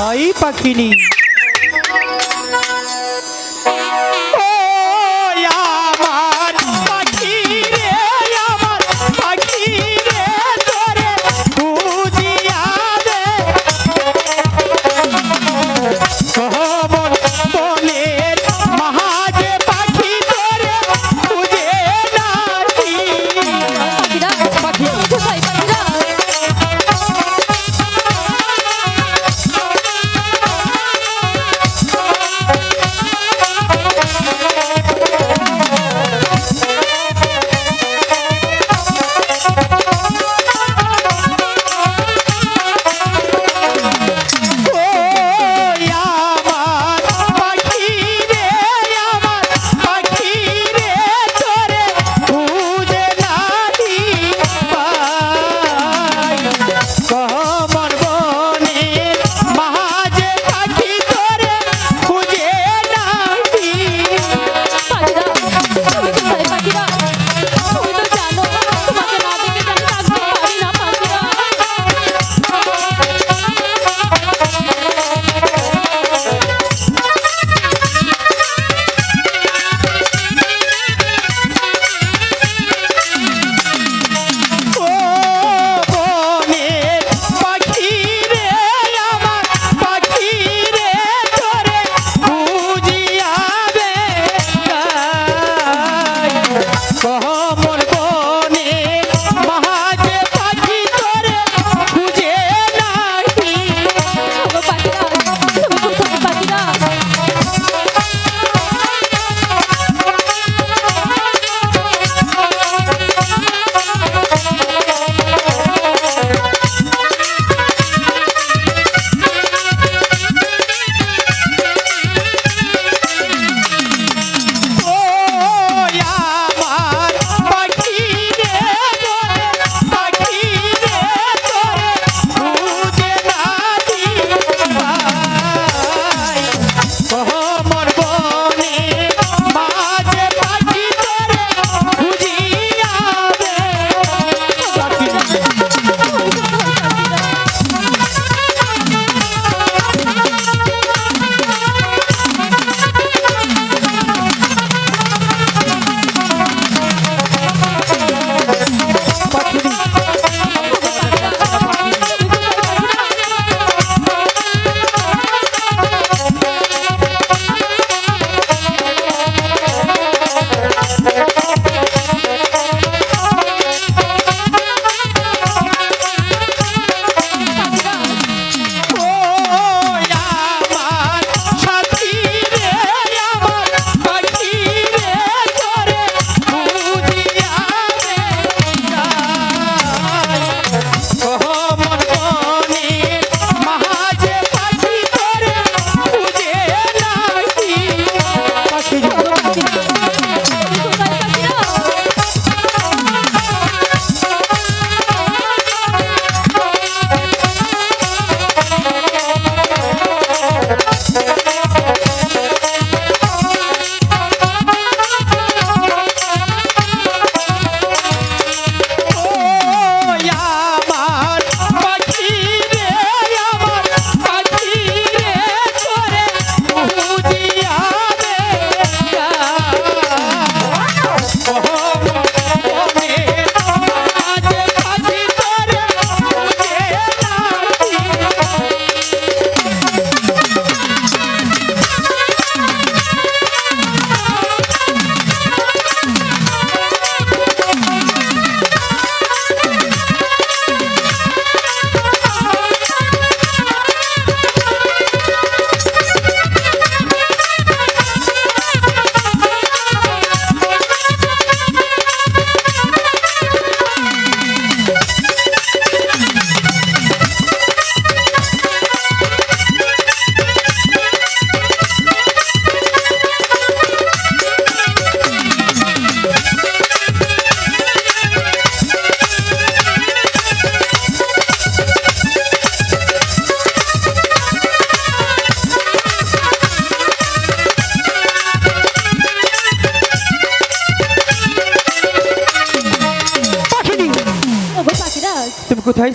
তুমি কোথায়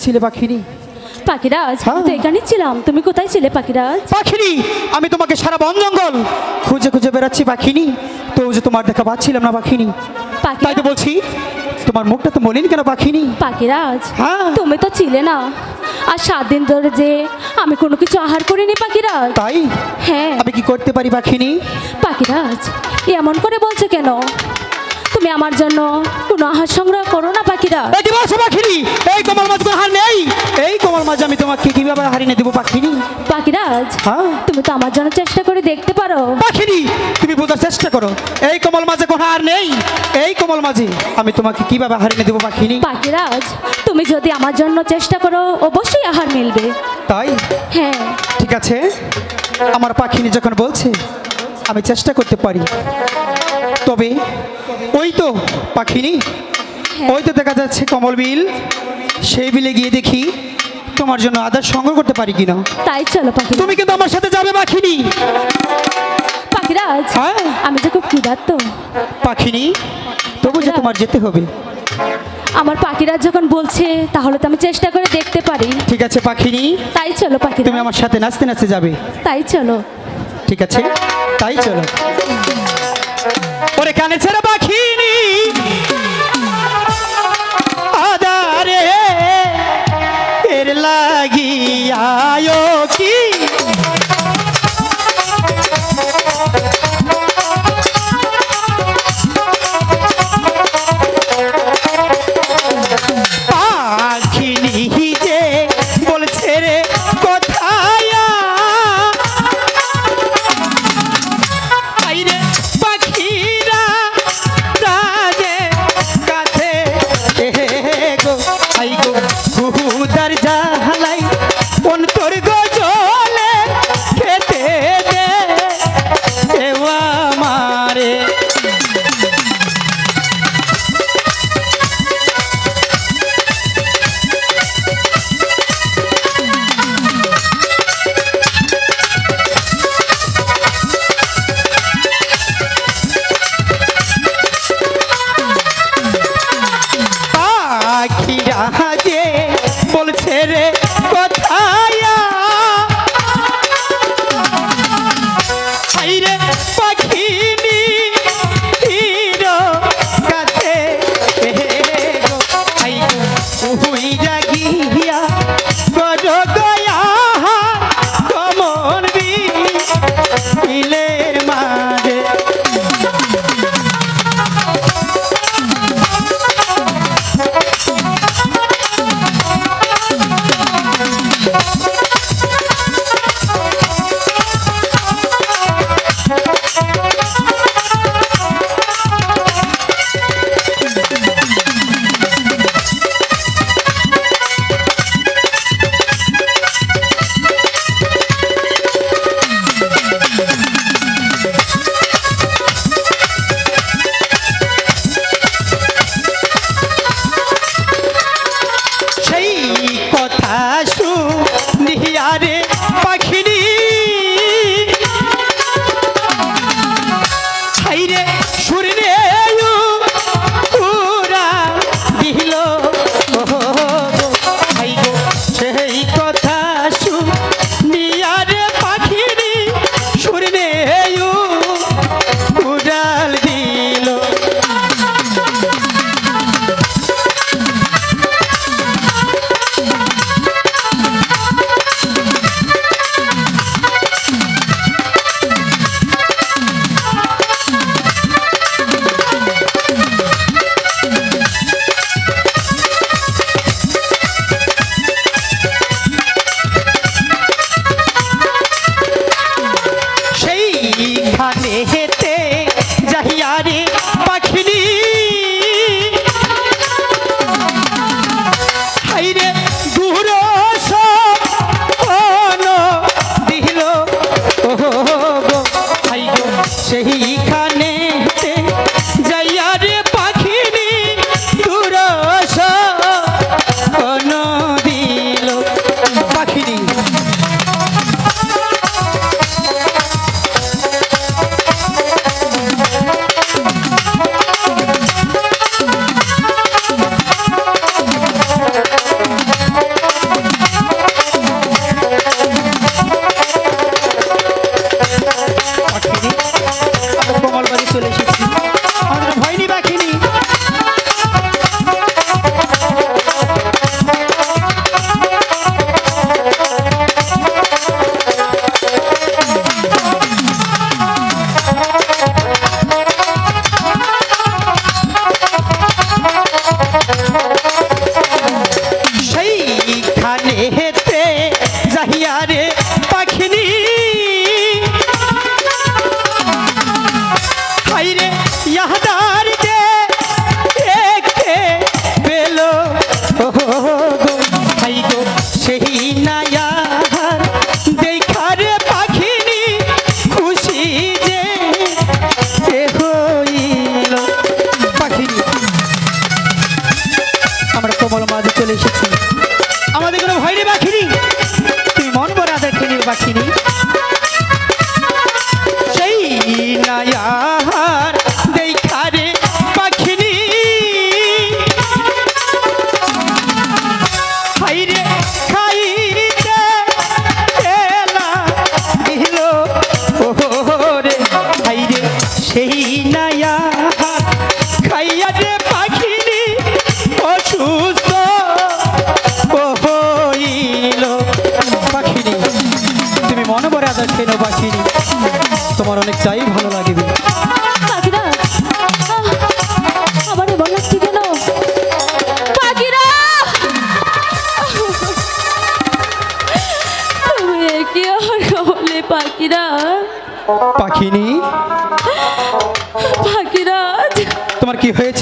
ছিলে পাখিনি? পাখিরাজ হ্যাঁ। আমি তো এখানেই ছিলাম। তুমি কোথায় ছিলে পাখিরাজ? পাখিনি আমি তোমাকে সারা বন জঙ্গল খুঁজে খুঁজে বেড়াচ্ছি পাখিনি। তো যে তোমার দেখা পাচ্ছিলাম না পাখিনি। তাই তো বলছি তোমার মুখটা তো মলিন কেন পাখিনি? পাখিরাজ হ্যাঁ। তুমি তো ছিলে না। আর সাত দিন ধরে যে আমি কোনো কিছু আহার করিনি পাখিরাজ। তাই? হ্যাঁ। আমি কি করতে পারি পাখিনি? পাখিরাজ এমন করে বলছো কেন? তুমি আমার জন্য কোনো আহার সংগ্রহ করো না পাখিরা। এই বলছো পাখিনি এই কমল মাছ কোনো হার নেই। এই কমল মাছ আমি তোমাকে কীভাবে হারিয়ে দেবো পাখিনি পাখিরাজ হ্যাঁ? তুমি তো আমার জন্য চেষ্টা করে দেখতে পারো। পাখিনি তুমি বোঝার চেষ্টা করো। এই কমল মাঝে কোনো হার নেই। এই কমল মাঝে আমি তোমাকে কীভাবে হারিয়ে দেবো পাখিনি পাখিরাজ তুমি যদি আমার জন্য চেষ্টা করো অবশ্যই আহার মিলবে। তাই? হ্যাঁ। ঠিক আছে। আমার পাখিনি যখন বলছে আমি চেষ্টা করতে পারি। তবে ওই তো পাখিনি। ওই তো দেখা যাচ্ছে কমল বিল। সেই বিলে গিয়ে দেখি তোমার জন্য আদার সংগ্রহ করতে পারি কিনা। তাই চলো পাখি তুমি কিন্তু আমার সাথে যাবে পাখিনি। পাখিরাজ হ্যাঁ। আমি যে খুব ক্ষুধার্ত। পাখিনি? তবু যে তোমার যেতে হবে। আমার পাখিরাজ যখন বলছে তাহলে তো আমি চেষ্টা করে দেখতে পারি। ঠিক আছে পাখিনি। তাই চলো পাখি তুমি আমার সাথে নাচতে নাচতে যাবে। তাই চলো। ঠিক আছে? তাই চলো। ওরে কানে ছেড়ে পাখিনি। আদারে এর লাগিয়ায়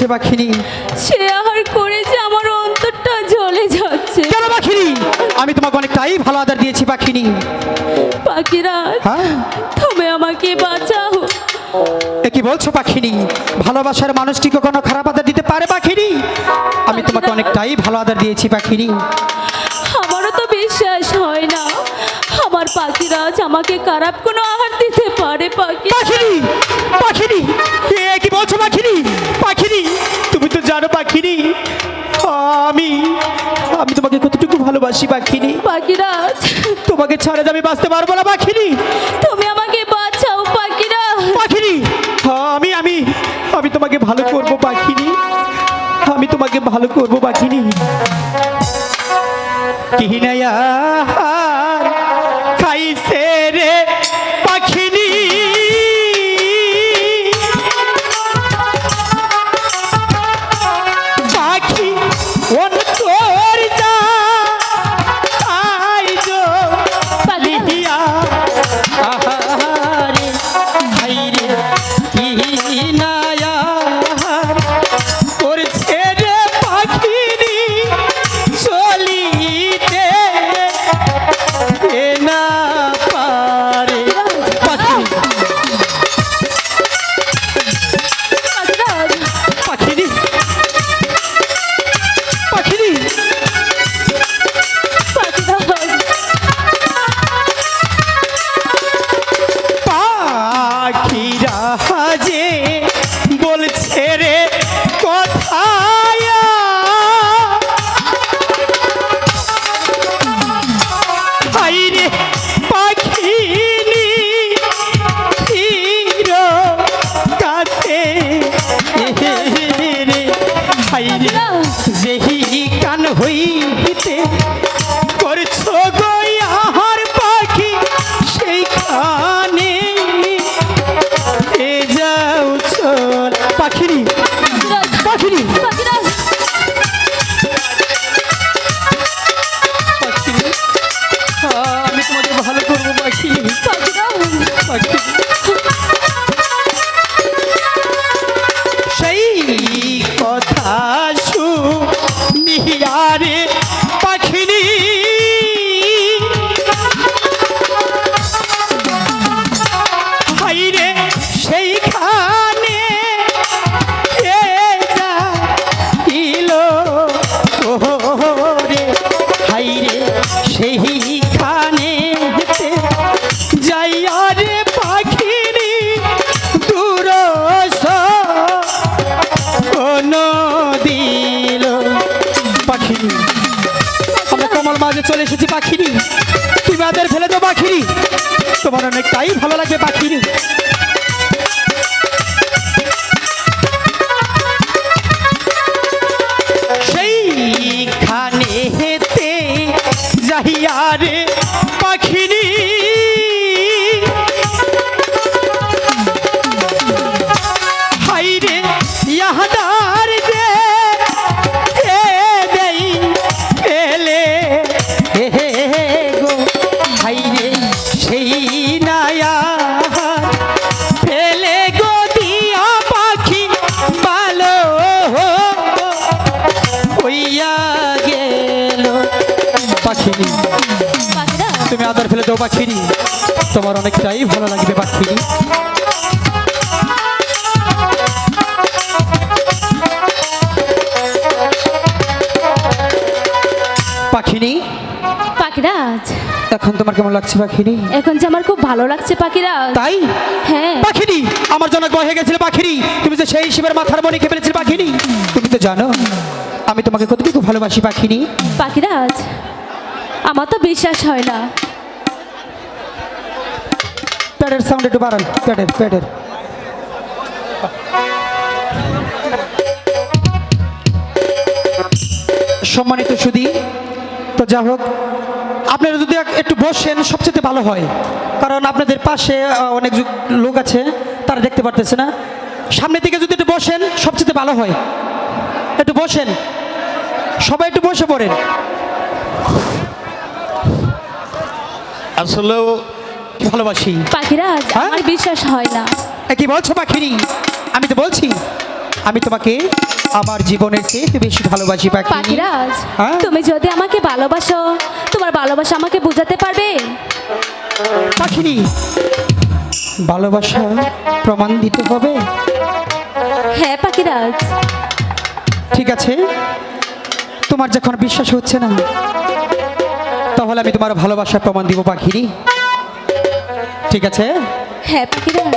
কি পাখিনি। সে আহার করে যে আমার অন্তরটা জ্বলে যাচ্ছে। কেন পাখিনি? আমি তোমাকে অনেকটাই ভালো আদার দিয়েছি পাখিনি। পাখিরা হ্যাঁ? তুমি আমাকে বাঁচাও। এ কি বলছো পাখিনি? ভালোবাসার মানুষটি কখনো খারাপ আদার দিতে পারে পাখিনি? আমি তোমাকে অনেকটাই ভালো আদার দিয়েছি পাখিনি। আমারও তো বিশ্বাস হয় না। আমার পাখিরাজ আমাকে খারাপ কোনো আহার দিতে পারে পাখি পাখিনি! পাখিনি! ভালোবাসি পাখিনি। পাখিরাজ। তোমাকে ছাড়া যাবে আমি বাঁচতে পারব না পাখিনি। তুমি আমাকে বাঁচাও পাখিরা পাখিনি। আমি আমি আমি তোমাকে ভালো করব পাখিনি। আমি তোমাকে ভালো করব পাখিনি। চলে এসেছি পাখিরি। তুমি আমাদের ফেলে দেবো পাখিরি। তোমার অনেকটাই ভালো লাগবে পাখিরি। পাখিরি তোমার অনেকটাই ভালো লাগবে পাখিরি। পাখিনি পাখিরাজ। এখন তোমার কেমন লাগছে পাখিনি এখন যে আমার খুব ভালো লাগছে পাখিরা তাই? হ্যাঁ। পাখিনি আমার জন্য হয়ে গেছিল পাখিরি। তুমি তো সেই শিবের মাথার মনে খেয়ে ফেলেছিলে পাখিনি তুমি তো জানো আমি তোমাকে কতটুকু ভালোবাসি পাখিনি পাখিরাজ আমার তো বিশ্বাস হয় না। প্যাডের সাউন্ড একটু বাড়ান। প্যাডের প্যাডের। সম্মানিত সুদী তো যা হোক, আপনারা যদি এক- একটু বসেন, সবচেয়ে ভালো হয়। কারণ আপনাদের পাশে অনেক লোক আছে, তারা দেখতে পারতেছে না। সামনে থেকে যদি একটু বসেন, সবচেয়ে ভালো হয়। একটু বসেন। সবাই একটু বসে পড়েন। আসলেও ভালোবাসি। পাখিরাজ হ্যাঁ? আমার বিশ্বাস হয় না। কি বলছো পাখিনি আমি তো বলছি আমি তোমাকে আমার জীবনের চেয়ে বেশি ভালোবাসি পাখিরাজ হ্যাঁ? তুমি যদি আমাকে ভালোবাসো তোমার ভালোবাসা আমাকে বোঝাতে পারবে? পাখিনি ভালোবাসা প্রমাণ দিতে হবে। হ্যাঁ পাখিরাজ ঠিক আছে। তোমার যখন বিশ্বাস হচ্ছে না তাহলে আমি তোমার ভালোবাসার প্রমাণ দিব পাখিনি ঠিক আছে? হ্যাঁ পাখিরাজ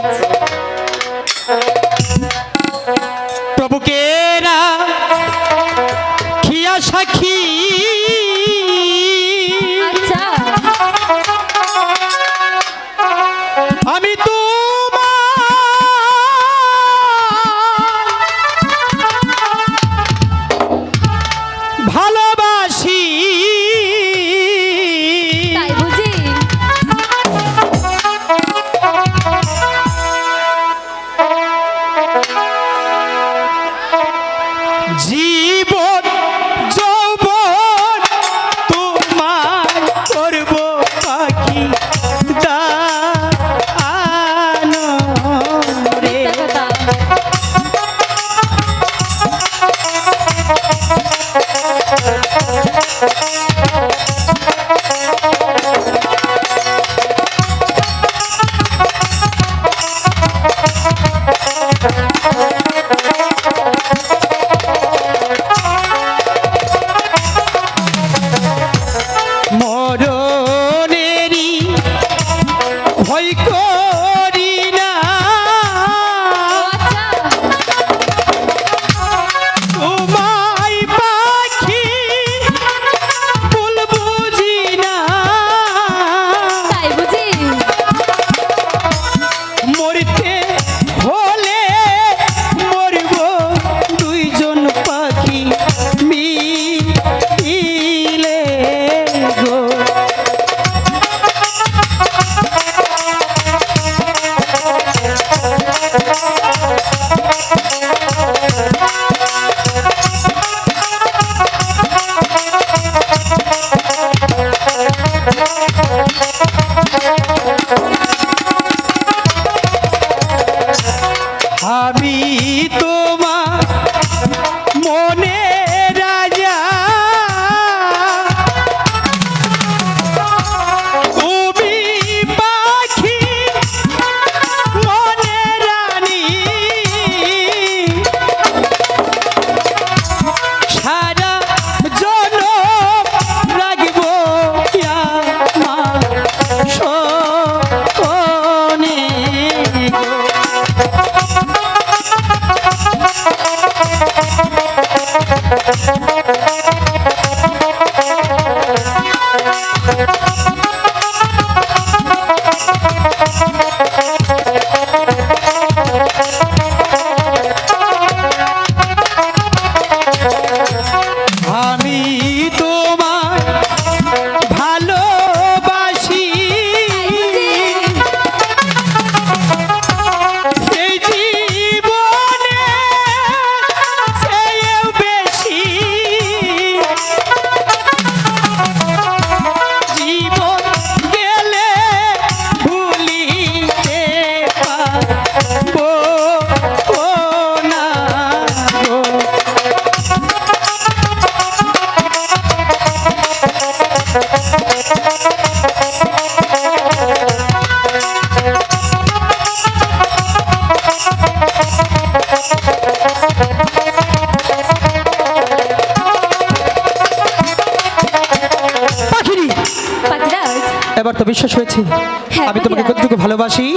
আমি তোমাকে। কতটুকু ভালোবাসি?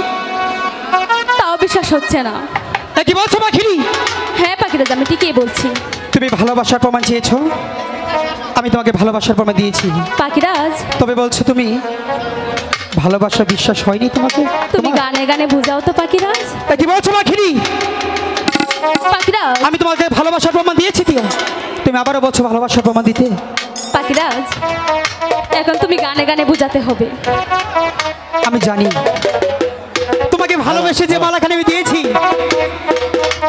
তাও বিশ্বাস হচ্ছে না। এ কি বলছো পাখিনি হ্যাঁ পাখিরাজ আমি ঠিকই বলছি। তুমি ভালোবাসার প্রমাণ চেয়েছো। আমি তোমাকে ভালোবাসার প্রমাণ দিয়েছি। পাখিরাজ তবে বলছো তুমি ভালোবাসা বিশ্বাস হয়নি তোমাকে? তুমি গানে গানে বুঝাও তো পাখিরাজ এ কি বলছো পাখিনি পাখিরাজ আমি তোমাকে ভালোবাসার প্রমাণ দিয়েছি তো। তুমি আবারও বলছো ভালোবাসার প্রমাণ দিতে। পাখিরাজ এখন তুমি গানে গানে বুঝাতে হবে। আমি জানি। তোমাকে ভালোবেসে যে মালাখানি আমি দিয়েছি,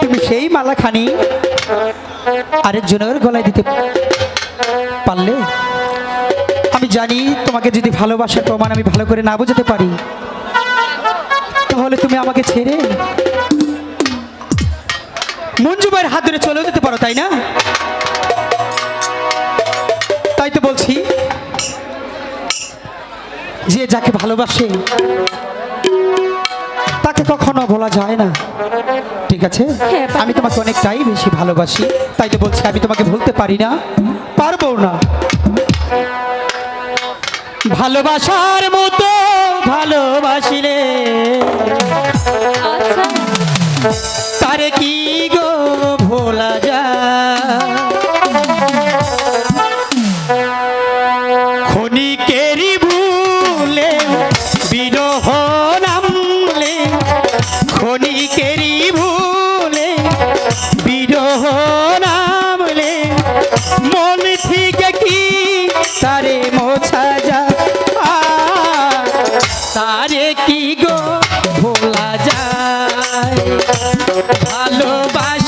তুমি সেই মালাখানি আরেকজনের গলায় দিতে পারলে? আমি জানি তোমাকে যদি ভালোবাসার প্রমাণ আমি ভালো করে না বোঝাতে পারি, তাহলে তুমি আমাকে ছেড়ে মঞ্জু ভাইয়ের হাত ধরে চলে যেতে পারো, তাই না? যে যাকে ভালোবাসে তাকে কখনো বলা যায় না। ঠিক আছে? হ্যাঁ, আমি তোমাকে অনেকটাই বেশি ভালোবাসি। তাই তো বলছি আমি তোমাকে ভুলতে পারি না। পারব না। ভালোবাসার মতো ভালোবাসিলে। আচ্ছা। তারে কি গো ভোলা যায়? যায় তারে কি গো ভোলা যায়? ভালোবাসা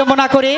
বিলম্ব না করে।